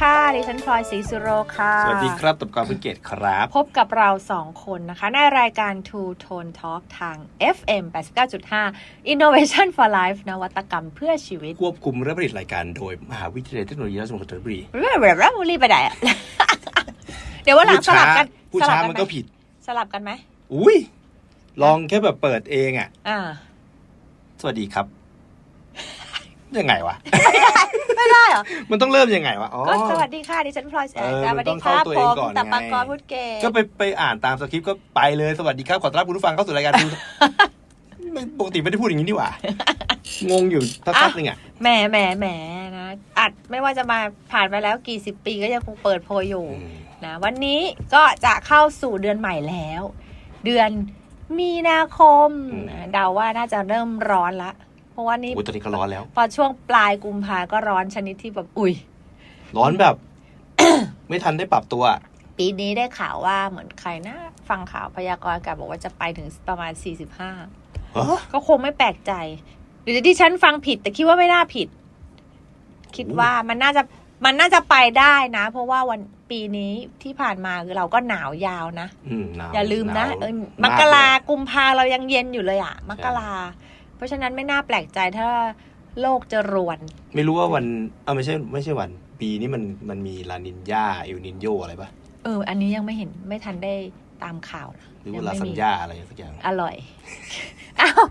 ค่ะ ดิฉันพลอยศรีสุโรค่ะ สวัสดีครับตบกรพื้นเกตครับ พบกับเราสองคนนะคะ ในรายการ Two Tone Talk ทาง FM 89.5 Innovation for Life นวัตกรรมเพื่อชีวิต ควบคุมและผลิตรายการโดย มหาวิทยาลัยเทคโนโลยีราชมงคลธัญบุรีเรื่อยๆแล้วรีบไปไหนอะเดี๋ยววันหลังสลับกันผู้สลัช้าบกัมันไหก็ผิด สลับกันไหมอุ้ยลองแค่แบบเปิดเองอะอ่าสวัสดีครับ ยังไงวะ ไม่ได้เหรอ มันต้องเริ่มยังไงวะอ๋อ ก็สวัสดีค่ะดิฉันพลอยศรีเออสมัวันสต้ดีองค่ะเข้าตัวผเองมก่อนแต่ไงปากรพุทธเกตก็ไปไปอ่านตามสคริปต์ก็ไปเลยสวัสดีครับขอต้อนรับคุณผู้ฟังเข้าสู่รายการดู ไม่ปกติไม่ได้พูดอย่างนี้นี่หว่า งงอยู่สักพักหนึงอะแหมแหมแหมนะอัดไม่ว่าจะมาผ่านไปแล้วกี่สิบปีก็ยังคงเปิดโพยอยู่อืมนะวันนี้ก็จะเข้าสู่เดือนใหม่แล้ว เดือนมีนาคมนะเดาว่าน่าจะเริ่มร้อนละ เพราะว่านี่โอ้ยตอนนี้ก็ร้อนแล้ว พอช่วงปลายกุมภาก็ร้อนชนิดที่แบบอุ้ย ร้อนแบบ ไม่ทันได้ปรับตัวอะปีนี้ได้ข่าวว่าเหมือนใครนะฟังข่าวพยากรณ์อากาศบอกว่าจะไปถึงประมาณ 45ฮะก็คงไม่แปลกใจ หรือที่ฉันฟังผิด แต่คิดว่าไม่น่าผิด คิดว่ามันน่าจะมันน่าจะไปได้นะ เพราะว่าวันปีนี้ที่ผ่านมาคือเราก็หนาวยาวนะอืมหนวอย่าลืมนะหวเออมมกราเลยกุมภาเรายังเย็นอยู่เลยอะมกรา เพราะฉะนั้นไม่น่าแปลกใจถ้าโลกจะรวน ไม่รู้ว่าวันเออไม่ใช่ไม่ใช่วัน ปีนี้มันมันมีลานินยาเอลนินโยอะไรปะเออ อันนี้ยังไม่เห็นไม่ทันได้ตามข่าวนะหรือว่ายังลาไม่ซันมียาอะไรสักอย่าง อร่อย อ้าว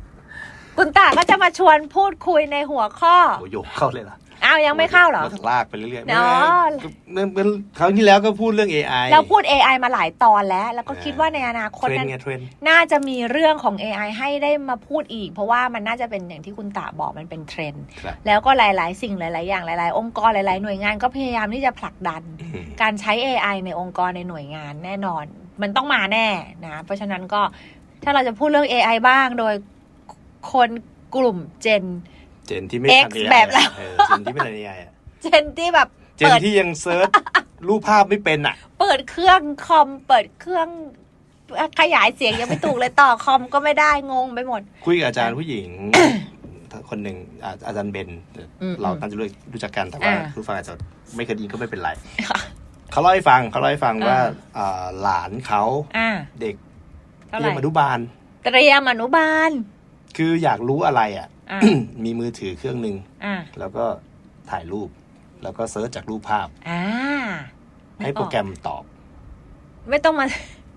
คุณตาก็จะมาชวนพูดคุยในหัวข้อโอ้โยกเข้าเลยเหร ออ้าวยังไม่เข้าเหรอก็ลากไปเรื่อยๆเนาะ เมื่อเมื่อครั้งที่แล้วก็พูดเรื่อง AI เราพูด AI มาหลายตอนแล้ว แล้วก็เออคิดว่าในอนาคตเทรนนั้น ไงเทรนน่าจะมีเรื่องของ AI ให้ได้มาพูดอีก เพราะว่ามันน่าจะเป็นอย่างที่คุณตาบอกมันเป็นเทรนด์ครับ แล้วก็หลาย ๆ สิ่งหลาย ๆ อย่างหลาย ๆ องค์กรหลาย ๆ หน่วยงานก็พยายามที่จะผลักดัน อืม การใช้ AI ในองค์กรในหน่วยงานแน่นอน มันต้องมาแน่นะ เพราะฉะนั้นก็ถ้าเราจะพูดเรื่อง AI บ้างโดยคนกลุ่มเจน เจนที่ไม่ X ทัน AI แบบเราออเจนที่ไม่ทัน AI อะเจนที่แบบเจนเปิดที่ยังเซิร์ชรูปภาพไม่เป็นอะ เปิดเครื่องคอมเปิดเครื่องขยายเสียงยังไม่ถูกเลยต่อคอมก็ไม่ได้งงไปหมด คุยกับอาจารย์ผู้หญิง คนหนึ่งอาอาจารย์เบน อืมเราน่าจะรู้รู้จักกันแต่ว่าอ่า ผู้ฟังอาจจะไม่เคยได้ยินก็ไม่เป็นไร เขาเล่าให้ฟังเขาเล่าให้ฟังว่าอ่าอ่าหลานเขาอ่าเด็กเท่าไหเรียร่นอนุบาล เตรียมอนุบาล คืออยากรู้อะไรอะ อ่ามีมือถือเครื่องหนึ่งอ่าแล้วก็ถ่ายรูป แล้วก็เซิร์ชจากรูปภาพ อ่าให้โปรแกรมตอบ ไม่ต้องมา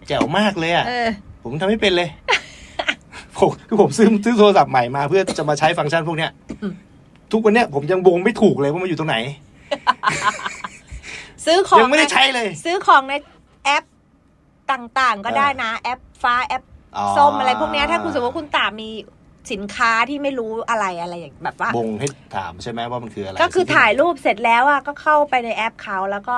แจ๋วมากเลยอะเออ ผมทำไม่เป็นเลย ผมคือผมซื้อซื้อโทรศัพท์ใหม่มาเพื่อจะมาใช้ฟังก์ชันพวกเนี้ยอืมทุกวันเนี้ยผมยังวงไม่ถูกเลยว่ามันอยู่ตรงไหน ซื้อของยังไม่ได้ใช้เลย ซื้อของในแอปต่างๆ ก็ได้นะ แอปฟ้าแอปอ๋อส้มอะไรพวกเนี้ยถ้าคุณสมมติว่าคุณตามี สินค้าที่ไม่รู้อะไรอะไรอย่างแบบว่าบงให้ถามใช่ไหมว่ามันคืออะไรก็คือถ่ายรูปเสร็จแล้วอะก็เข้าไปในแอปเขาแล้วก็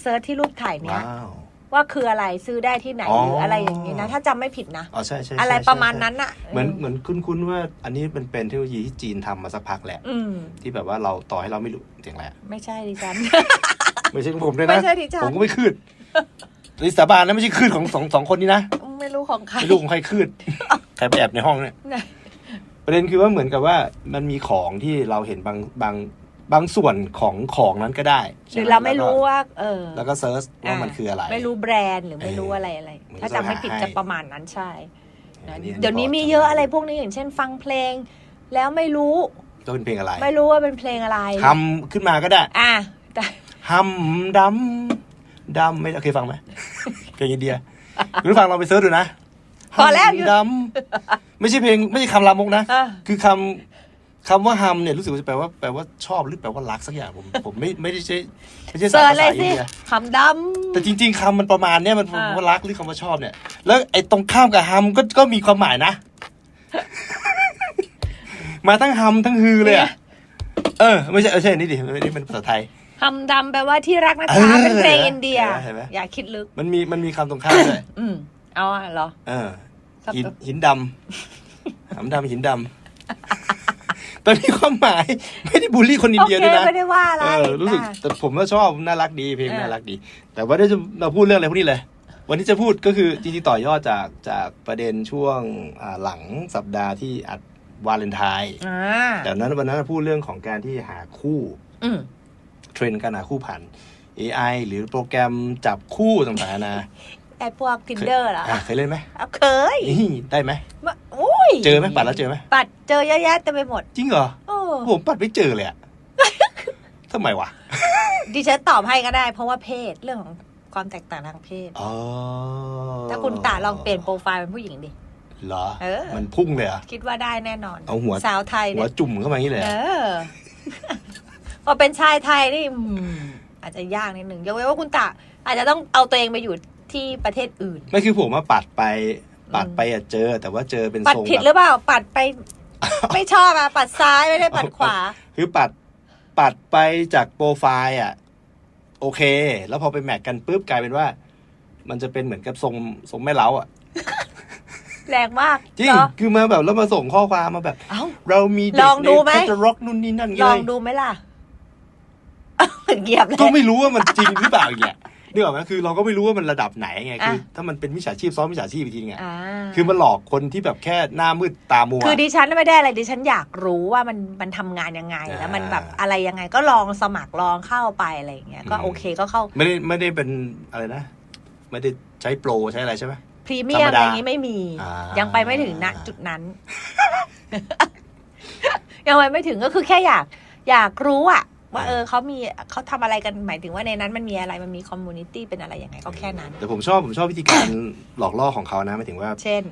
เซิร์ชที่รูปถ่ายเนี้ยว้าว ว่าคืออะไรซื้อได้ที่ไหนอ๋อ หรืออะไรอย่างนี้นะ ถ้าจำไม่ผิดนะ อ๋อใช่ใช่อะไรใช่ประมาณใช่นั้นอะเหมือนเหมือนคุ้นๆว่าอันนี้มันเป็นเทคโนโลยีที่จีนทำมาสักพักแหละ อืม ที่แบบว่าเราต่อให้เราไม่รู้เสียงอะไรอะ ไม่ใช่ดิฉัน ไม่ใช่ของผมเลยไม่นะใช่ดิฉัน ผมก็ไม่คืดริสาบานนะไม่ใช่คืดของสองสองคนนี้นะ ไม่รู้ของใครไม่รู้ของใครคืด ใครไปแอบในห้องเนี่ย ไหน ประเด็นคือว่าเหมือนกับว่ามันมีของที่เราเห็นบางบางบางส่วนของของนั้นก็ได้หรือเราไม่รู้ว่า เออ แล้วก็เซิร์ชว่ามันคืออะไร ไม่รู้แบรนด์หรือไม่รู้อะไรอะไรเหมือนถ้าจำไม่ผิดจะหาให้จะประมาณนั้นใช่นะอันนี้เดี๋ยวนี้มีเยอะอะไรพวกนี้อย่างเช่น ฟังเพลง แล้วไม่รู้ก็เป็นเพลงอะไร ไม่รู้ว่าเป็นเพลงอะไรทำขึ้นมาก็ได้ อะแต่ฮัมดำดำไม่เคยฟังไหมเพลงอินเดียคุณผู้ฟังลองไปเซิร์ชดูนะพอแล้วฮัมดำ ไม่ใช่เพลงไม่ใช่คำลามกนะ อะ คือคำคำว่าฮัมเนี่ยรู้สึกว่าจะแปลว่าแปลว่าชอบหรือแปลว่ารักสักอย่างผมผมไม่ไม่ได้ใช้ไม่ใช่เสิสายร์ชภาเลษายอินสิเดีย คำด แต่จริง ๆคำมันประมาณเนี้ยมันอ่าว่ารักหรือคำว่าชอบเนี่ย แล้วไอ้ตรงข้ามกับฮัมก็ก็มีความหมายนะ มาทั้งฮัมทั้งฮือเลยอะเออ ไม่ใช่เออใช่นี่ดิไม่ได้เป็นภาษาไทยำคำดำแปลว่าที่รักนะเอจ๊ะอเป็นเพลงอินเดีย เห็นไหม อย่าคิดลึก มันมีมันมีคำตรงข้ามด้วย อืมเอาอะเหรอ เออครับ หินหินดำหำดำหินดำตอนนี้ความหมายไม่ได้บูลลี่คนอินโอเดียเคด้วยนะไม่ได้ว่าอะไรเออรู้สึก อะ แต่ผมก็ชอบน่ารักดีเพลงเออ น่ารักดี แต่ว่าได้จะมาพูดเรื่องอะไรพวกนี้เลย วันนี้จะพูดก็คือจริงๆต่อยอดจากจากประเด็นช่วงอ่าหลังสัปดาห์ที่อัดวาเลนไทน์อ่าแต่นั้นวันนั้นพูดเรื่องของการที่หาคู่ อืมเทรนด์การหาคู่ผ่าน AI หรือโปรแกรมจับคู่ต่างๆนานา ไอพวก tinder เหรออะเคยเล่นไหมเอาเคยนี่ได้ไหมมาอุ้ยเจอไหมปัดแล้วเจอไหมปัดเจอเยอะแยะเต็มไปหมดจริงเหรอโอ้ผมปัดไม่เจอเลยอะทำไมวะดิฉันตอบให้ก็ได้ เพราะว่าเพศเรื่องของความแตกต่างทางเพศ อ๋อถ้าคุณตาลองเปลี่ยนโปรไฟล์เป็นผู้หญิงดิ เหรอเออ มันพุ่งเลยเหรอะคิดว่าได้แน่นอนเอาหัวสาวไทยหัเนี่วยจุ่มเข้ามาอย่างนี้เลยเออะอพอเป็นชายไทยนี่อืมอาจจะยากนิดหนึ่งยกเว้นว่าคุณตาอาจจะต้องเอาตัวเองไปอยู่ ที่ประเทศอื่น ไม่คือผมมาปัดไปปัดไปอะเจอ แต่ว่าเจอเป็นปัดทรงผิดหแบรืบอเปล่า ปัดไป ไม่ชอบอะปัดซ้ายไม่ได้ปัดขวา คือปัดปัดไปจากโปรไฟล์อะ โอเค แล้วพอไปแมทกันปุ๊บกลายเป็นว่า มันจะเป็นเหมือนกับทรงทรงแม่เล้าอะ แรงมากจริงเหรอคือมาแบบแล้วมาส่งข้อความมาแบบ เอ้า เรามีเด็ลกองดูไหม ในแคตตาล็อกนู่นนี่นั่นลเลองยดูไหมล่ะ เหยียบเลยก็ไม่รู้ว่ามันจริงหรือเปล่าอีกแหละ นึกออกไหมคือเราก็ไม่รู้ว่ามันระดับไหนไงคืออะ ถ้ามันเป็นมิจฉาชีพซ้อนมิจฉาชีพอีกทีไงอ่าคือมันหลอกคนที่แบบแค่หน้ามืดตามัว คือดิฉันไม่ได้อะไรดิฉันอยากรู้ว่ามันมันทำงานยังไงอ่าแล้วมันแบบอะไรยังไงก็ลองสมัครลองเข้าไปอะไรอย่างเงี้ยก็อืม โอเคก็เข้าไม่ได้ไม่ได้เป็นอะไรนะ ไม่ได้ใช้โปรใช้อะไรใช่ไหม พรีเมียธรมรมดาอย่างนี้ไม่มี อ่ายัยังไปไม่ถึงณจุดนั้น ยังไปไม่ถึงก็คือแค่อยาก อยากรู้อะ ว่าอ่าเออเขามีเขาทำอะไรกันหมายถึงว่าในนั้นมันมีอะไรมันมีคอมมูนิตี้เป็นอะไรยังไงก็แค่นั้น แต่ผมชอบผมชอบวิธีการหลอกล่อของเขานะหมายถึงว่า เช่น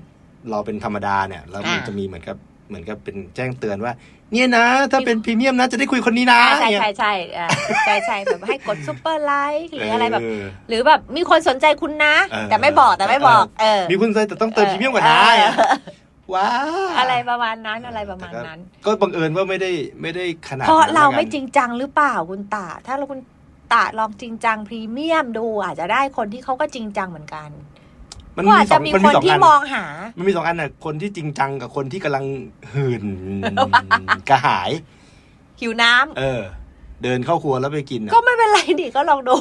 เราเป็นธรรมดาเนี่ยแล้วมันอ่าจะมีเหมือนกับเหมือนกับเป็นแจ้งเตือนว่า เนี่ยนะ ถ้าเป็นพรีเมียมนะ จะได้คุยคนนี้นะอ่าใช่เนี่ยใช่ใช่อ่าใช่ใช่แบบให้กดซุปเปอร์ไลค์หรืออะไรแบบเออหรือแบบมีคนสนใจคุณนะเออแต่ไม่บอกแต่ไม่บอกเออมีคุณใจแต่ต้องเติมพรีเมียมก่อนนะเออ ว้าอะไรประมาณนั้นอะไรประมาณนั้น ก็บังเอิญว่าไม่ได้ไม่ได้ขนาดเพราะนั้นเราแล้วกันไม่จริงจังหรือเปล่าคุณตาถ้าเราคุณตาลองจริงจังพรีเมียมดูอาจจะได้คนที่เขาก็จริงจังเหมือนกันมันก็มีอาจสอจะงมีมันคมีนสองที่อันมองหา มันมีสองอันน่ะ คนที่จริงจังกับคนที่กำลังหื่นกระหาย หิวน้ำเออ เดินเข้าครัวแล้วไปกินน่ะก็ไม่เป็นไรดิก็ลองดู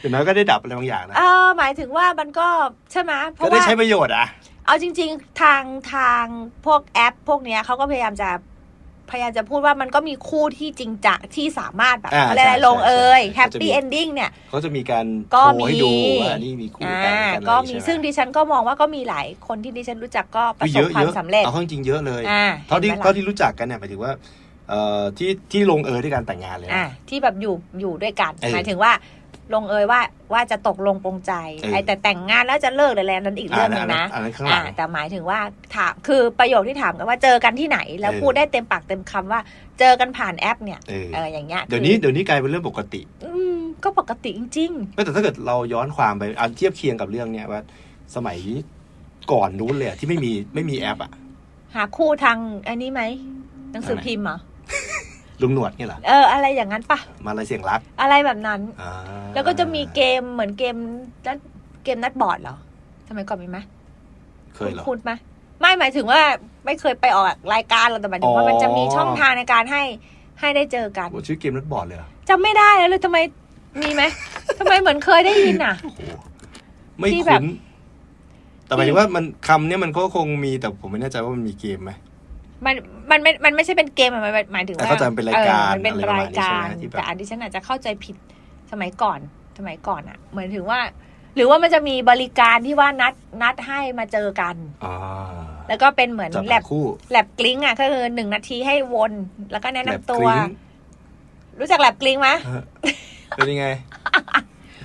อย่างน้อยก็ได้ดับอะไรบางอย่างนะเออหมายถึงว่ามันก็ใช่ไหมเพก็ราะได้ว่าใช้ประโยชน์อะ เอาจริง ๆ ทางทางพวกแอป พวกเนี้ยเขาก็พยายามจะพยายามจะพูดว่ามันก็มีคู่ที่จริงจังที่สามารถแบบอ่าอะไรใช่ๆลงเอยใช่แฮปเขาจะมีปี้เอนดิ้งเนี่ย เขาจะมีการก็โชว์ให้มีดูว่าอันนี้มีคู่อ่ากันกันอะไรก็มีใช่ไหซึ่งดิฉันก็มองว่าก็มีหลายคนที่ดิฉันรู้จักก็ประสเยบอะควาเยมอะสำเร็จเอาเข้าจริงๆเยอะเลย อ่าเท่าที่ห็นไหมล่ะเท่าที่รู้จักกันเนี่ยหมายถึงว่าเอ่อที่ที่ลงเอยด้วยการแต่งงานเลยนะ อ่าที่แบบอยู่อยู่ด้วยกัน เออหมายถึงว่า ลงเอยว่าว่าจะตกลงปรงใจเออไอ้แต่แต่งงานแล้วจะเลิกเลยแหละนั้นอีกเรื่องหนึงนะอันนั้นข้างหลัอ่างแต่หมายถึงว่าถามคือประโยคที่ถามกันว่าเจอกันที่ไหน แล้วเออพูดได้เต็มปากเต็มคำว่า เจอกันผ่านแอปเนี่ยเออเอออย่างเงี้ยเดี๋ยวนี้คือเดี๋ยวนี้กลายเป็นเรื่องปกติ อืมก็ปกติจริงไม่แต่ถ้าเกิดเราย้อนความไปเอาเทียบเคียงกับเรื่องเนี้ยว่า สมัยก่อนนู้นเลยอะที่ไม่มีไม่มีแอปอะๆหาคู่ทางอันนี้ไหมหนังสืออันไหนพิมพ์เหรอ ลุงหนวดเนี่ยเหรอเอออะไรอย่างนั้นปะมาลายเสียงรักอะไรแบบนั้น อ่าแล้วก็จะมีเกมเหมือนเกมนัดเกมนัดบอร์ดเหรอสมัยก่อนมีไหมเคยเหรอ คุณไหมไม่หมายถึงว่าไม่เคยไปออกรายการเราแต่หมายถึงว่าอ๋อมันจะมีช่องทางในการให้ให้ได้เจอกันโอ้ชื่อเกมนัดบอร์ดเลยเหรอจำไม่ได้แล้วเลยทำไมมีไหมทำไมเหมือนเคยได้ยินอะ โอ้โหไม่ที่แบบคุ้นแต่หมายถึงว่ามันคำเนี้ยมันก็คงมีแต่ผมไม่แน่ใจว่ามันมีเกมไหม มันมันไม่ มันไม่ใช่เป็นเกมอะมันหมายถึงแต่ว่าเข้าใจมันเป็นรายการออมันเป็นอะไรประรามาณยนี้การใช่ไหมที่แบบแต่อันที่ฉันอาจจะเข้าใจผิดสมัยก่อน สมัยก่อนอะเหมือนถึงว่า หรือว่ามันจะมีบริการที่ว่านัดนัดให้มาเจอกันอ่าแล้วก็เป็นเหมือนจับแลหาบคู่แลบกลิ้งอะก็คือหนึ่งนาทีให้วน แล้วก็แนะนำแบบตักวริ้งรู้จักแลบกลิ้งไหมฮะเป็นยังไง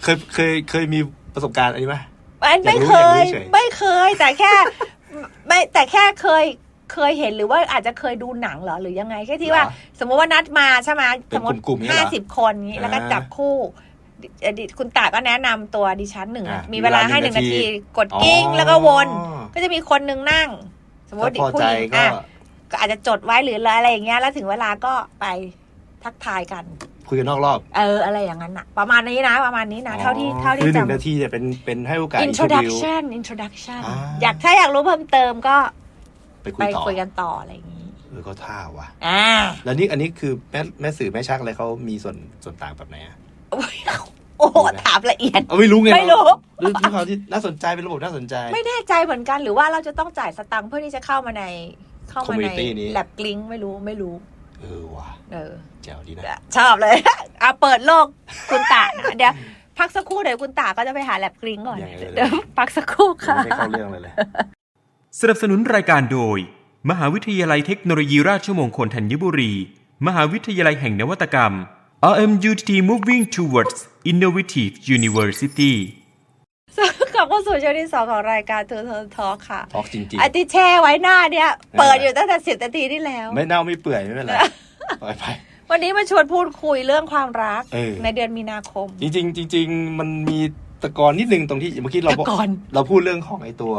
เคยเคยเคยมีประสบการณ์อันนี้ไหมไม่ไม่อยากรู้เคยอยากรู้เฉยไม่เคยแต่แค่ ไม่แต่แค่เคย เคยเห็นหรือว่าอาจจะเคยดูหนังเหรอหรือยังไงแค่ที่ว่าเหรอสมมติว่านัดมาใช่ไหมเป็นสมมติกลุ่มๆเนี่ยเหรอห้าสิบคนนี้แล้วก็อ่าจับคู่ดิดิคุณตาก็แนะนำตัวดิฉันหนึ่งอะมีเวลามีเวลาให้หหนึ่นึ่งงนานาทีทีกดกิ้งแล้วก็วนอ๋อก็จะมีคนหนึ่งนั่ง สมมถ้าติพอผู้ใจหญิงก็อะก็อาจจะจดไว้หรืออะไรอย่างเงี้ยแล้วถึงเวลาก็ไปทักทายกันพคุยกันนอกรอบ เออ อะไรอย่างนั้นอะประมาณนี้นะ ประมาณนี้นะ เท่าที่อ๋อเท่าที่คือหนึ่งจำนาทีเนี่ยเป็น เป็นให้โอกาส interview introduction introduction อ่าอยากถ้าอยากรู้เพิ่มเติมก็ ไปคุไปยต่อคุยกันต่ออะไรอย่างนี้เออก็ท่าว่ะ อ่าแล้วนี่อันนี้คือแม่แม่สื่อแม่ชักอะไรเขามีส่วนส่วนต่างแบบไหนอะโอ้ยโอ้โหถามละเอียด เอาไม่รู้ไงไม่รู้ เรื่องที่เขาที่น่าสนใจเป็นระบบน่าสนใจ ไม่แน่ใจเหมือนกันหรือว่าเราจะต้องจ่ายสตังค์เพื่อที่จะเข้ามาใน เข้ามาใน Community นี้ แลบกลิงไม่รู้ไม่รู้ เออว่ะเออ แจ๋วดีนะ ชอบเลย อะเปิดโลกคุณตานะเดี๋ยวพักสักครู่เดี๋ยวคุณตาก็จะไปหาแลบกริ้งก่อนอย่างนั้นเลย เดี๋ยวพักสักครู่ค่ะ ไม่ได้เข้าเรื่องเลยเลย สนับสนุนรายการโดย มหาวิทยาลัยเทคโนโลยีราชมงคลธัญบุรี มหาวิทยาลัยแห่งนวัตกรรม RMUTT Moving Towards Innovative University กลับเข้าสู่ช่วงที่สองของรายการทูททอค่ะทอกจริงไอที่แช่ไว้หน้าเนี่ยนั่นแหละเปิดอยู่ตั้งแต่สิบนาทีที่แล้ว ๆ ไม่เน่าไม่เปื่อยไม่เป็นไรปล่อยไป วันนี้มาชวนพูดคุยเรื่องความรักเออ ในเดือนมีนาคม จริงๆจริงๆมันมีตะกอนนิดนึงตรงที่เมื่อกี้เราตะกอน เราพูดเรื่องของไอ้ตัว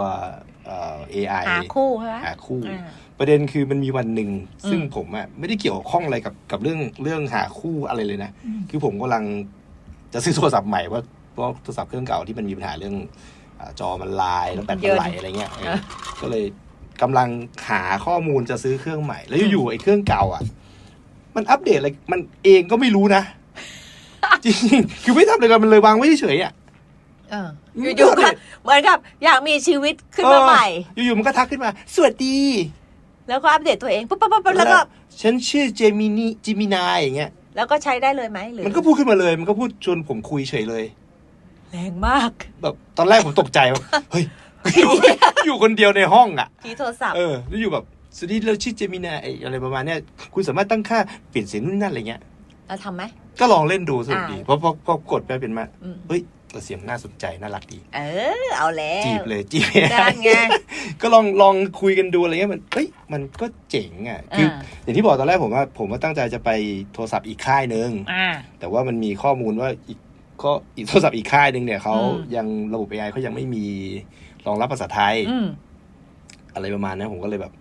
เอ่อ AI หาคู่ใช่ไหมหาคู่อ่าประเด็นคือมันมีวันหนึ่ง ซึ่งอืมผมอะไม่ได้เกี่ยวข้องอะไรกับกับเรื่องเรื่องหาคู่อะไรเลยนะอืมคือผมกำลังจะซื้อโทรศัพท์ใหม่ว่าเพราะโทรศัพท์เครื่องเก่าที่มันมีปัญหาเรื่องอาจอมันลายแล้วแบตมันไหลอะไรเงี้ยเออก็เลยกำลังหาข้อมูลจะซื้อเครื่องใหม่ แล้วอยู่ๆไอ้เครื่องเก่าอะ มันอัปเดตอะไรมันเองก็ไม่รู้นะจริงๆคือไม่ทำอะไรกันมันเลยวางไว้เฉยๆอะ เอออืมอยู่ๆก็ก็เลยเหมือนกับ อยากมีชีวิตขึ้นมาใหม่ เอออยู่ๆมันก็ทักขึ้นมา สวัสดี แล้วก็อัปเดตตัวเองปุ๊บปั๊บปั๊บปั๊บแล้วก็ ฉันชื่อเจมินีจิมินายอย่างเงี้ย แล้วก็ใช้ได้เลยไหมหรือมันก็พูดขึ้นมาเลย มันก็พูดชวนผมคุยเฉยเลย แรงมากแบบตอนแรกผมตกใจว่าเฮ้ยอยู่คนเดียวในห้องอะทีโทรศัพท์เออแล้วอยู่แบบสวัสดีเราชื่อเจมินาไออะไรประมาณเนี้ยคุณสามารถตั้งค่าเปลี่ยนเสียงนู่นนั่นอะไรเงี้ยเราทำไหมก็ลองเล่นดูสนุกดีอ่าเพราะพอพอกดไปเป็นมาอืมเฮ้ย เสียงน่าสนใจน่ารักดี เออ เอาแล้วจีบเลยจีบนั่นไงก็ลองลองคุยกันดูอะไรเงี้ยมันเฮ้ยมันก็เจ๋งอะคืออาอย่างที่บอกตอนแรกผมว่าผมว่าตั้งใจจะไปโทรศัพท์อีกค่ายหนึ่งอ่าแต่ว่ามันมีข้อมูลว่าอีกข้ออีกโทรศัพท์อีกค่ายหนึ่งเนี่ยเขาอืมยังระบบ AI เขายังไม่มีรองรับภาษาไทยอืมอะไรประมาณนั้นผมก็เลยแบบ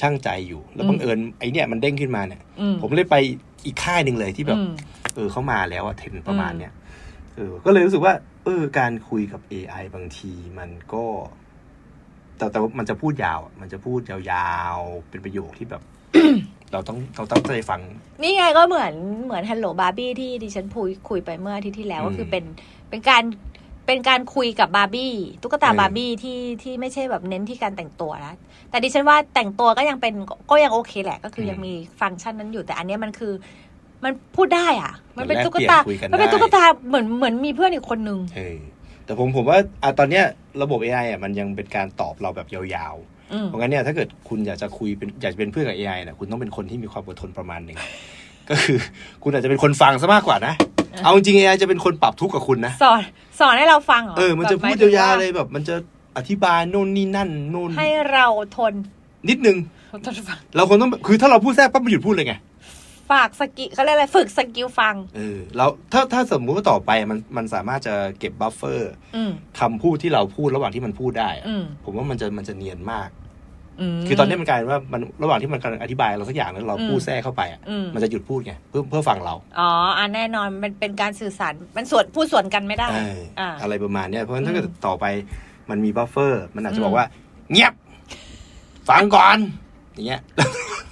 ช่างใจอยู่ แล้วอืมบังเอิญไอเนี่ยมันเด้งขึ้นมาเนี่ยอืมผมเลยไปอีกค่ายหนึ่งเลยที่แบบอืมเออเขามาแล้วอะเทรนด์ประมาณเนี้ยเออก็เลยรู้สึกว่า เออการคุยกับ AI บางทีมันก็ แต่แต่ว่ามันจะพูดยาวอะมันจะพูดยาวๆ เป็นประโยคที่แบบ เราต้องเราต้องใจฟัง นี่ไงก็เหมือนเหมือนฮัลโหลบาร์บี้ที่ดิฉันคุยคุยไปเมื่ออาทิตย์ที่แล้วอืมก็คือเป็นเป็นการเป็นการคุยกับบาร์บี้ตุ๊กตาเออบาร์บี้ที่ที่ไม่ใช่แบบเน้นที่การแต่งตัวนะแต่ดิฉันว่าแต่งตัวก็ยังเป็นก็ยังโอเคแหละ ก็คือยังมีฟังก์ชันนั้นอยู่แต่อันเนี้ยมันคือ มันพูดได้อะ มันเป็นแลกตุ๊กตาเปลี่ยนคุยกันมันเป็นได้ตุ๊กตาเหมือนเหมือนมีเพื่อนอีกคนนึงเออแต่ผมผมว่าอะตอนเนี้ยระบบ AI อะมันยังเป็นการตอบเราแบบยาวๆอืมเพราะงั้นเนี่ยถ้าเกิดคุณอยากจะคุยเป็นอยากจะเป็นเพื่อนกับ AI เนี่ยคุณต้องเป็นคนที่มีความอดทนประมาณหนึ่งก็คือคุณอาจจะเป็นคนฟังซะมากกว่านะ เอาจริง AI จะเป็นคนปรับทุกข์กับคุณนะ สอนสอนให้เราฟังเหรอเออมันจะแบบหพูดถึงยาวๆเลยแบบ มันจะอธิบายโน่นนี่นั่นโน่นให้เราทน นิดนึงทนฟังเราคนต้องคือถ้าเราพูดแทรกปั๊บมันหยุดพูดเลยไง ฝากสกิลเขาเรียกอะไรฝึกสกิลฟัง เออเราถ้าถ้าสมมุติว่าต่อไปมันมันสามารถจะเก็บบัฟเฟอร์อืมคำพูดที่เราพูดระหว่างที่มันพูดได้อะอืมผมว่ามันจะมันจะเนียนมาก ม คือตอนนี้มันกลายเป็นว่ามันระหว่างที่มันกำลังอธิบายเราสักอย่างแล้วเราอืม พูดแทรกเข้าไปอะอืมมันจะหยุดพูดไงเพื่อเพื่อฟังเราอ๋ออะแน่นอนมันเป็นการสื่อสารมันส่วนพูดส่วนกันไม่ได้เอออ่า อะไรประมาณเนี้ยเพราะฉะนั้นถ้าเกิดอืมต่อไปมันมีบัฟเฟอร์ มันอาจจะอืมบอกว่า เงียบ ฟังก่อน อย่างเงี้ย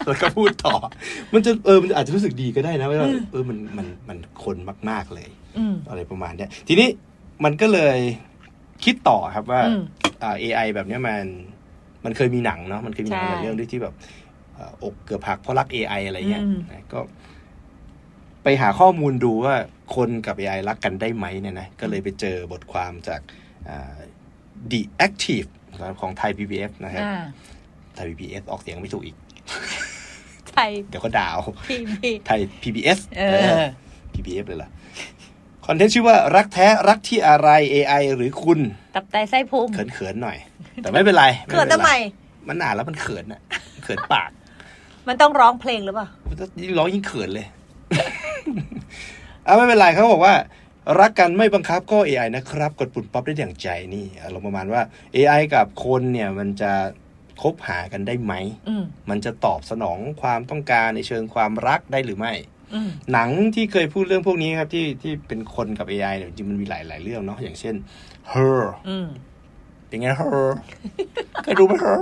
แล้วก็พูดต่อ มันจะเออมันอาจจะรู้สึกดีก็ได้นะว่าเออมันมันมันคนมาก ๆเลยอืมอะไรประมาณเนี้ยทีนี้มันก็เลยคิดต่อครับว่าอืมอ่า AI แบบเนี้ยมันมันเคยมีหนังเนาะมันเคยมีหนังใช่หลายเรื่องด้วยที่แบบเอ่ออกเกือบหักเพราะรัก AI อะไรเงี้ยอืมนะก็ไปหาข้อมูลดูว่าคนกับ AI รักกันได้ไหมเนี่ยนะ ก็เลยไปเจอบทความจากอ่า The Active นะครับของไทย PBS นะครับอ่า ไทย PBS ออกเสียงไม่ถูกอีก ไทย เดี๋ยวก็ด่าวพี่พี่ไทย PBS เออ PBS เลยล่ะ คอนเทนต์ชื่อว่ารักแท้รักที่อะไร AI หรือคุณ ตับไตไส้พุงเขินๆหน่อย แต่ไม่เป็นไรเขินทำไม มันอ่านแล้วมันเขินอะเขินปาก มันต้องร้องเพลงหรือเปล่ายิ่งร้องยิ่งเขินเลยอะไม่เป็นไรเขาบอกว่า รักกันไม่บังคับก็ AI นะครับ กดปุ่มป๊อปได้อย่างใจนี่อารมณ์ประมาณว่า AI กับคนเนี่ยมันจะ คบหากันได้ไหมอืมมันจะตอบสนองความต้องการในเชิงความรักได้หรือไม่อืมหนังที่เคยพูดเรื่องพวกนี้ครับที่ที่เป็นคนกับ AI เนี่ยจริงๆมันมีหลายหลายเรื่องเนาะอย่างเช่น Her อืมเป็นไง Her เคยดูไหม Her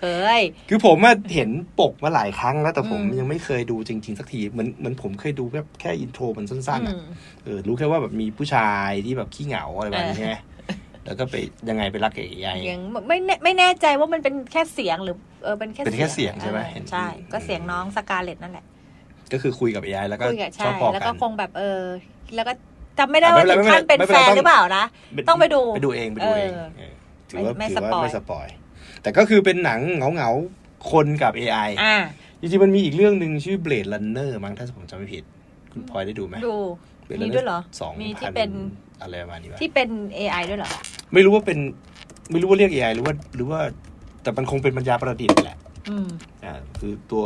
เคย คือผมอะเห็นปกมาหลายครั้งแล้วแต่ผมอืมยังไม่เคยดูจริง ๆ สักทีเหมือนเหมือนผมเคยดูแค่แค่อินโทรมันสั้นๆอือะมเออรู้แค่ว่าแบบมีผู้ชายที่แบบขี้เหงาอะไรแบบนี้ใช่ไหม แล้วก็ไปยังไงไปรักกับ AI ยังไม่แน่ไม่แน่ใจว่ามันเป็นแค่เสียงหรือเออเป็นแค่เป็นแค่เสียงใช่ไหมออเห็น ใช่อืมก็เสียงน้องสกาเลตนั่นแหละ ก็คือคุยกับ AI แล้วก็คุยกับชใช่อบพอแล้วกัก็น คงแบบเออ แล้วก็จำไม่ได้อะว่าไม่ถึเป็นงไรขั้นเป็นไม่เป็แฟนไรนต้องหรือเปล่านะ ต้องไปดูไปดูเองไปดูเองเออเออถือว่าไม่ถือว่าไม่ไม่สสปปออยยแต่ก็คือเป็นหนังเหงาเหงาๆ คนกับ AI อ่า จริงๆ มันมีอีกเรื่องหนึ่งชื่อ Blade Runner มั้งถ้าผมจำไม่ผิด คุณพลอยได้ดูไหม ดู Blade มี Runner ด้วยเหรอ สองมีที่พันเป็น อะไรประมาณนี้ป่ะที่เป็น AI ด้วยเหรอ ไม่รู้ว่าเป็น ไม่รู้ว่าเรียก AI หรือว่า หรือว่า แต่มันคงเป็นปัญญาประดิษฐ์แหละอืม อ่าคือตัว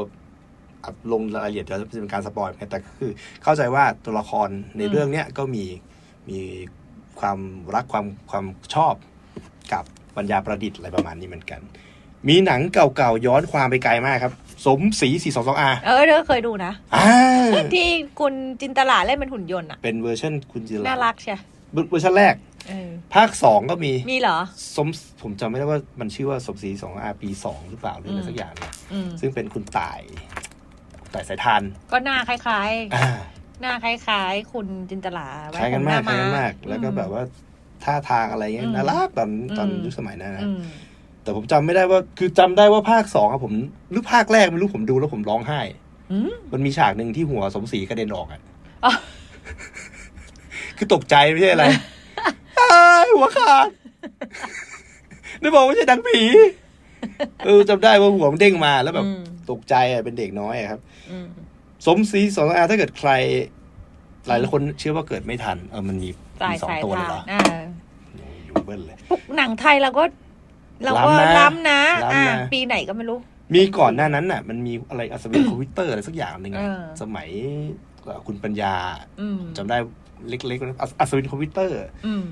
อะลงรายละเอียดจะเป็นการสปอยล์แต่ก็คือ เข้าใจว่าตัวละครในอืม เรื่องเนี้ยก็มีมีความรักความความชอบกับปัญญาประดิษฐ์อะไรประมาณนี้เหมือนกัน มีหนังเก่าๆย้อนความไปไกลมากครับ สมศรี4 2 2 R เออเธอเคยดูนะ อ่าที่คุณจินตลาเล่นเป็นหุ่นยนต์อะ เป็นเวอร์ชันคุณจิรน่ารักใช่ เวอร์ชันแรก เออภาคสองก็มีมีเหรอ สมผมจำไม่ได้ว่ามันชื่อว่าสมศรีสองอาปีสองหรือเปล่าหรืออะไรอืม สักอย่างเนี่ยอืมซึ่งเป็นคุณต่ายต่ายสายทานก็หน้าคล้าย อ่าๆ หน้าคล้าย ๆ คุณจินตลาไว้คล้ายกันมากผคล้ายกันหมาก แล้วก็แบบว่าท่าทางอะไรเงี้ยอืมน่ารักตอนตอนอืม ยุคสมัยนั้นนะ อืมแต่ผมจำไม่ได้ว่า คือจำได้ว่าภาคสองอะผมหรือภาคแรกไม่รู้ผมดูแล้วผมร้องไห้ อืมมันมีฉากหนึ่งที่หัวสมศรีกระเด็นออกอะอ๋อ คือตกใจไม่ใช่อะไรอ้ายหัวขาดนึกบอกว่าไม่ใช่ดังผีเออจำได้ว่าหัวมันเด้งมาแล้วแบบอืมตกใจอะเป็นเด็กน้อยอะครับอืมสมศรีสองอาถ้าเกิดใคร หลายคนเชื่อว่าเกิดไม่ทันเออมันมีสายมีสองสายตัวเลทายเหรออ่าอยู่เบิ้ลเลยพวกหนังไทยเราก็เราก็ล้ำนะล้ำนะล้ำนะอ่าปีไหนก็ไม่รู้ มีก่อนหน้านั้นน่ะ มันมีอะไรอัศวินคอมพิวเตอร์อะไรสักอย่างหนึ่งอะเออสมัยเอ่อคุณปัญญาอืมจำได้ เล็กๆนะอัศอัศวินคอมพิวเตอร์ อืม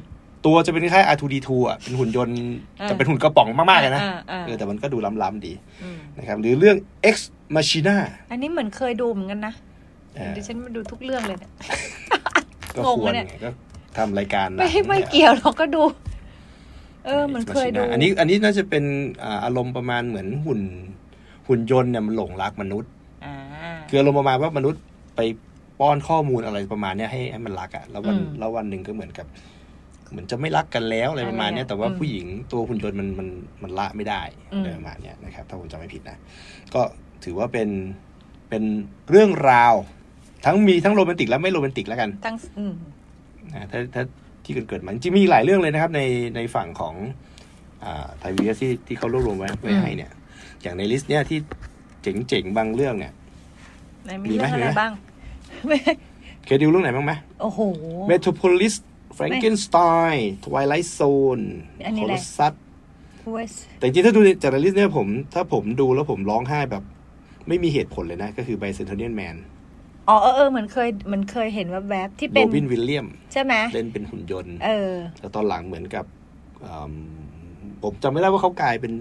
ตัวจะเป็นคล้าย R2D2 อะเป็นหุ่นยนต์เออจะเป็นหุ่นกระป๋องมากๆเลยนะอ่าอ่าเออแต่มันก็ดูล้ำๆดีอืมนะครับหรือเรื่อง Ex Machina อันนี้เหมือนเคยดูเหมือนกันนะเออดิฉันมาดูทุกเรื่องเลยเนี่ย ก็งงควรเลยเนี่ย ไงก็ทำรายการหนังไม่ไม่นี่ย เกี่ยวเราก็ดู เออเหมือน Ex เคยดู Machina อันนี้อันนี้น่าจะเป็นอ่าอารมณ์ประมาณเหมือนหุ่น หุ่นยนต์เนี่ยมันหลงรักมนุษย์ อ่า คืออารมณ์ประมาณว่ามนุษย์ไป ป้อนข้อมูลอะไรประมาณเนี้ยให้ให้มันรักอะ่ะแล้ววันอืมแล้ววันหนึ่งก็เหมือนกับ เหมือนจะไม่รักกันแล้วอะไรประมาณเนี้ยอะไรอะแต่ว่าอืมผู้หญิงตัวหุ่นยนต์มันมันมันละไม่ได้อืม อะไรประมาณเนี้ยนะครับ ถ้าผมจำไม่ผิดนะ ก็ถือว่าเป็นเป็นเรื่องราว ทั้งมีทั้งโรแมนติกและไม่โรแมนติกแล้วกัน ทั้งอืม นะถ้าถ้าที่เกิดเกิดมาจริงๆมีหลายเรื่องเลยนะครับ ในในฝั่งของอ่าไทยวีที่ที่เขารวบรวมไว้ไว้ให้เนี่ย อย่างในลิสต์เนี่ยที่เจ๋งๆ บางเรื่องเนี่ย ไหนมีมีไหมเรื่องอะไรมีไหมบ้างไม่ เคยดูเรื่องไหนบ้างไหมโอ้โห Metropolis Frankenstein Twilight Zone อันนี้โคอะไรลซัสเวสแต่จริงๆถ้าดูจากในลิสต์เนี่ยผม ถ้าผมดูแล้วผมร้องไห้แบบ ไม่มีเหตุผลเลยนะ ก็คือ b i c e n t e n n i a l Man อ๋อเออเออเหมือนเคยเหมือนเคยเห็นว่าแบบๆที่โรเป็นบินวิลเลียม ใช่ไหมเล่นเป็นหุ่นยนต์ เออแล้วตอนหลังเหมือนกับอืมผมจำไม่ได้ว่าเขากลายเป็น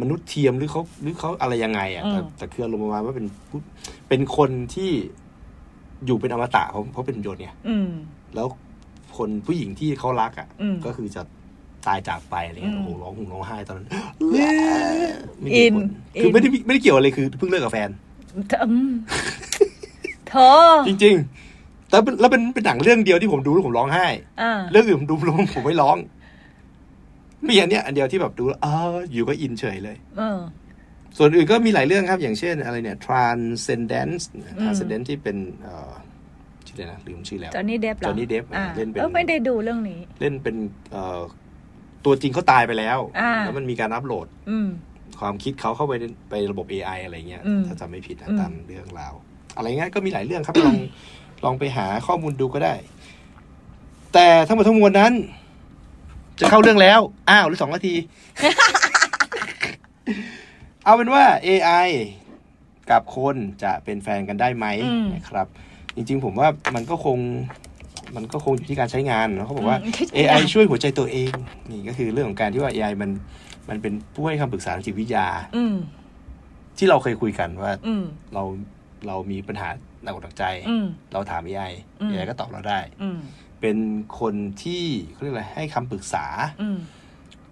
มนุษย์เทียมหรือเขาหรือเขาอะไรยังไงอะแต่อืมแต่คืออารมณ์ประมาณว่าเป็นผู้เป็นคนที่ อยู่เป็นอมตะเพราะเพราะเป็นหุ่นยนต์เนี่ยอืม แล้วคนผู้หญิงที่เขารักอะ อืม ก็คือจะตายจากไปอะไรเงี้ยอืมโอ้โหร้องห่มร้องไห้ตอนนั้นไม่อิมีนผลคืออินไม่ได้ไม่ได้เกี่ยวอะไรคือเพิ่งเลิกกับแฟนอืมเธอจริงๆแต่เป็นแล้วเป็นเป็นหนังเรื่องเดียวที่ผมดูแล้วผมร้องไห้ อ่าเรื่องอื่นผมดูแล้วผมไม่ร้องมีอันเนี้ยอันเดียวที่แบบดูแล้วอ๋ออยู่ก็อินเฉยเลย เออ ส่วนอื่นก็มีหลายเรื่องครับ อย่างเช่นอะไรเนี่ย Transcendence อืม Transcendence ที่เป็นเอ่อชื่ออะไรนะลืมชื่อแล้วจอห์นนี่เดฟเหรอ Johnny Depp อ่าเล่นเป็นเออไม่ได้ดูเรื่องนี้ เล่นเป็นเอ่อตัวจริงเขาตายไปแล้วอ่าแล้วมันมีการอัปโหลดอืมความคิดเขาเข้าไปในไประบบ AI อะไรเงี้ยอืมถ้าจำไม่ผิดนะอืมตามเรื่องราว อะไรเงี้ยก็มีหลายเรื่องครับลองลองไปหาข้อมูลดูก็ได้ แต่ทั้งหมดทั้งมวลนั้น จะเข้าเรื่องแล้ว อ้าวหรือสองนาที เอาเป็นว่า AI กับคนจะเป็นแฟนกันได้ไหมอืม นะครับ จริงๆ ผมว่ามันก็คงมันก็คงอยู่ที่การใช้งานเนอะเขาบอกว่าอืม AI ช่วยหัวใจตัวเอง นี่ก็คือเรื่องของการที่ว่า AI มันมันเป็นผู้ให้คำปรึกษาทางจิตวิทยา อืม ที่เราเคยคุยกันว่าอืม เราเรามีปัญหาหนักอกหนักใจ อืม เราถาม AI อืม AI ก็ตอบเราได้ อืม เป็นคนที่เขาเรียกอะไรให้คำปรึกษาอืม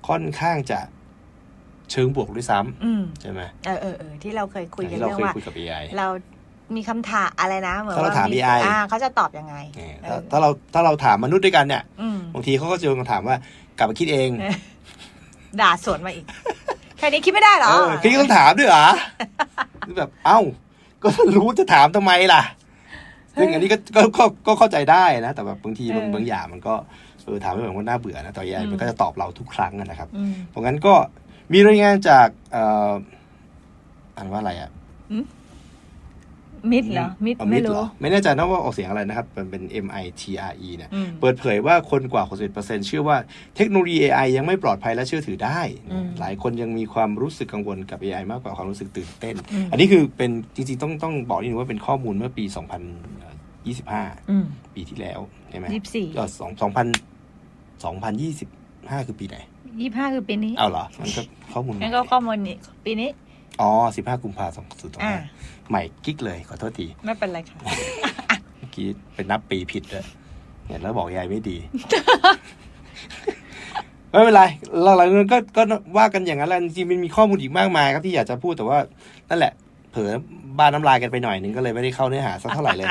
ค่อนข้างจะ เชิงบวกด้วยซ้ำอืมใช่ไหมเออเออเออที่เราเคยคุยกันที่เราเรื่องเคยว่าคุยกับ AI เรามีคำถามอะไรนะเหมือนถ้าเราว่าถาม AI อ่าเขาจะตอบยังไงเนี่ยเอถ้าอถ้าเราถ้าเราถามมนุษย์ด้วยกันเนี่ยอืมบางทีเขาก็จะโยนคำถามว่ากลับมาคิดเองเออด่าสวนมาอีกแค่นี้คิดไม่ได้เหรอเออคิดต้องถามด้วยเหรอแบบเอ้า ก็รู้จะถามทำไมล่ะซึ่งอันนี้ก็ก็ก็ก็เข้าใจได้นะ แต่แบบบางทีบางบางอย่างมันก็เออถามไม่เหมือนว่าน่าเบื่อนะต่อ AI มันก็จะตอบเราทุกครั้งนะครับอืมเพราะงั้นก็ มีรายงานจากเอ่ออ่านว่าอะไรอะมิดเหรอ มิดเอาไม่เหรู้รอไม่แน่ใจนะว่าออกเสียงอะไรนะครับ มันเป็น M I T R E เนี่ยอืมเปิดเผยว่าคนกว่า 61%เชื่อว่าเทคโนโลยี AI ยังไม่ปลอดภัยและเชื่อถือได้อืมหลายคนยังมีความรู้สึกกังวลกับ AI มากกว่าความรู้สึกตื่นเต้นอืมอันนี้คือเป็นจริงๆ ต้องต้องบอกนิดนึงว่าเป็นข้อมูลเมื่อปี 2025อืมปีที่แล้วใช่ไหมยี่สิบสี่ก็สองสองพันสองพันยี่สิบห้าคือปีไหน ยี่ห้าคือปีนี้เอาเหรอมันก็ข้อมูลใหม่งั้นก็ข้อมูลนี้ปีนี้ อ๋อสิบห้ากุมภาพันธ์สองพันอ่าใหม่กิ๊กเลยขอโทษที ไม่เป็นไรค่ะเมื่อกี้เป็นนับปีผิดเลยเนี่ยแล้วบอกยายไม่ดี ไม่เป็นไรหลังๆนั้นก็ก็ว่ากันอย่างนั้นแหละจริงๆมันมีข้อมูลอีกมากมายครับที่อยากจะพูดแต่ว่า นั่นแหละ เผลอบ้านน้ำลายกันไปหน่อยนึงก็เลยไม่ได้เข้าเนื้อหาสักเท่าไหร่เลย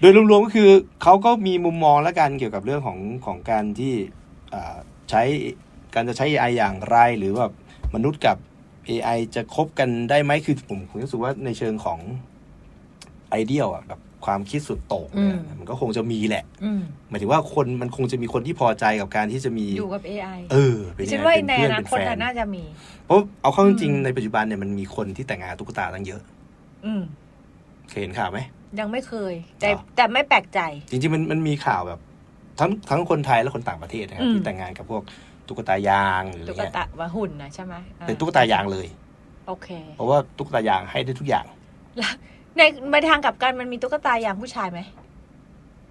โดยรวมๆก็คือเขาก็มีมุมมองและกันเกี่ยวกับเรื่องของของการที่อ่า ใช้การจะใช้ AI อย่างไร หรือว่ามนุษย์กับ AI จะคบกันได้ไหมคือผมผมรู้สึกว่าในเชิงของไอเดียอะแบบความคิดสุดโต่งเนี่ยอืมมันก็คงจะมีแหละอืมหมายถึงว่าคนมันคงจะมีคนที่พอใจกับการที่จะมีอยู่กับ AI เออเป็นฉันยังว่าไงเป็นในเพื่ออนนาเป็นคตแฟนน่ะน่าจะมี เพราะเอาเข้าจริงอืมๆในปัจจุบันเนี่ยมันมีคนที่แต่งงานตุ๊กตาตั้งเยอะ อืมเคยเห็นข่าวไหมยังไม่เคย แต่อ๋อแต่ไม่แปลกใจ จริงๆมันมันมีข่าวแบบ ทั้งทั้งคนไทยและคนต่างประเทศนะครับอืม ที่แต่งงานกับพวกตุ๊กตายางหรืออะไรตุ๊กเงี้ยตาว่าหุ่นนะใช่ไหมอ่าเป็นตุ๊กตายางเลย โอเคเพราะว่าตุ๊กตายางให้ได้ทุกอย่าง แล้วในในทางกลับกันมันมีตุ๊กตาอย่างผู้ชายไหม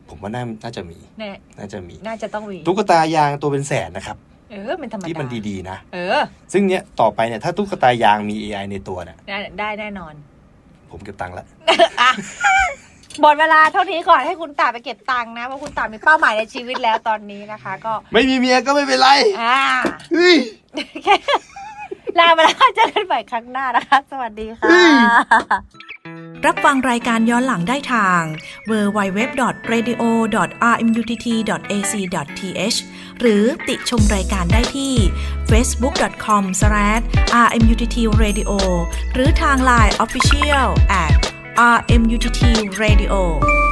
ผมว่าน่าน่าจะมีแน่น่าจะมี น่าจะต้องมีตุ๊กตายางตัวเป็นแสนนะครับ เออมันธรรมดาที่มันดีๆนะ เออซึ่งเนี้ยต่อไปเนี่ยถ้าตุ๊กตายางมี AI ในตัวเนี่ยได้ได้แน่นอน ผมเก็บตังค์ละอะ หมดเวลาเท่านี้ก่อนให้คุณตาไปเก็บตังค์นะ เพราะคุณตามีเป้าหมายในชีวิตแล้วตอนนี้นะคะ ก็ไม่มีเมียก็ไม่เป็นไรอ่าเฮ้ยลาไปแล้วเจอกันใหม่ครั้งหน้านะคะ สวัสดีค่ะ รับฟังรายการย้อนหลังได้ทาง www.radio.rmutt.ac.th หรือติชมรายการได้ที่ facebook.com/rmuttradio หรือทาง Line Official at RMUTT Radio.